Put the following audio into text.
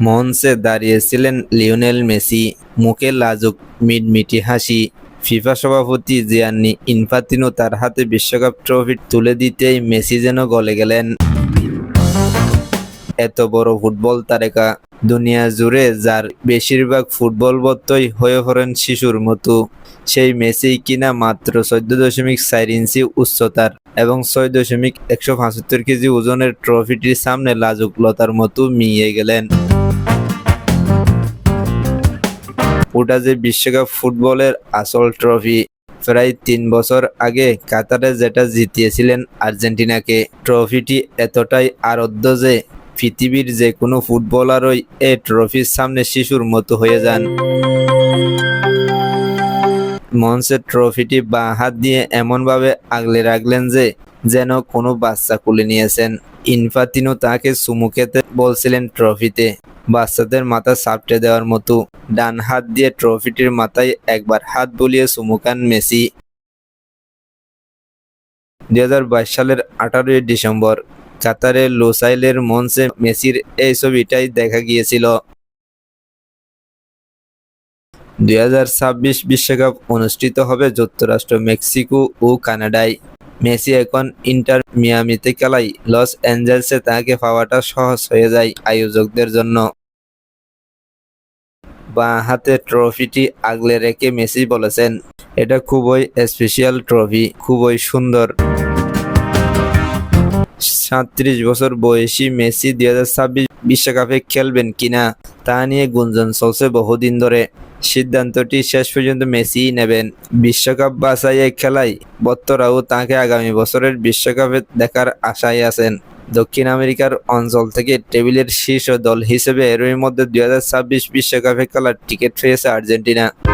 মঞ্চে দাঁড়িয়েছিলেন Lionel Messi, মুখে লাজুক, মিটমিটি হাসি। ফিফা সভাপতি জিয়ান্নি ইনফাতিনো তার হাতে বিশ্বকাপ ট্রফি তুলে দিতেই মেসি যেন গলে গেলেন। এত বড় ফুটবল তারকা। দুনিয়া জুড়ে যার বেশিরভাগ ফুটবল ভক্তই হয়ে পড়েন শিশুর মতো। সেই মেসি কিনা মাত্র চোদ্দ দশমিক চার ইঞ্চি উচ্চতার এবং ছয় দশমিক একশো পঁচাত্তর কেজি ওজনের ট্রফিটির সামনে লাজুক লতার মতো মিয়ে গেলেন। ওটা যে বিশ্বকাপ ফুটবলের আসল ট্রফি। প্রায় তিন বছর আগে কাতারে যেটা জিতিয়েছিলেন আর্জেন্টিনাকে, ট্রফিটি এতটাই আরাধ্য যে পৃথিবীর যে কোনো ফুটবলারই এ ট্রফির সামনে শিশুর মতো হয়ে যান। মঞ্চের ট্রফিটি বাঁ হাত দিয়ে এমনভাবে আগলে রাখলেন যে, যেন কোনো বাচ্চা কুলে নিয়েছেন। ইনফাতিনো তাকে চুমু খেতে বলছিলেন ট্রফিতে। বাচ্চাদের মাথা সাপটে দেওয়ার মতো। ডান হাত দিয়ে ট্রফিটির মাথায় একবার হাত বুলিয়ে চুমুকান মেসি। দু হাজার বাইশ সালের আঠারোই ডিসেম্বর কাতারের লোসাইলের মঞ্চে মেসির এই ছবিটাই দেখা গিয়েছিল। দুই বিশ্বকাপ অনুষ্ঠিত হবে যুক্তরাষ্ট্র, মেক্সিকো ও কানাডায়। মেসি এখন ইন্টার মিয়ামিতে খেলাই। লস অ্যাঞ্জেলসে তাকে পাওয়াটা সহজ হয়ে যায় আয়োজকদের জন্য। বাঁ হাতে ট্রফিটি আগলে রেখে মেসি বলেছেন, এটা খুবই স্পেশাল ট্রফি খুবই সুন্দর। সাঁত্রিশ বছর বয়সী মেসি দুই হাজার ছাব্বিশ বিশ্বকাপে খেলবেন কিনা তা নিয়ে গুঞ্জন চলছে বহুদিন ধরে। সিদ্ধান্তটি শেষ পর্যন্ত মেসিই নেবেন। বিশ্বকাপ বাছাইয়ে খেলায় বত্তরাও তাঁকে আগামী বছরের বিশ্বকাপে দেখার আশায় আছেন। দক্ষিণ আমেরিকার অঞ্চল থেকে টেবিলের শীর্ষ দল হিসেবে এরই মধ্যে দুই বিশ্বকাপে খেলার টিকিট পেয়েছে আর্জেন্টিনা।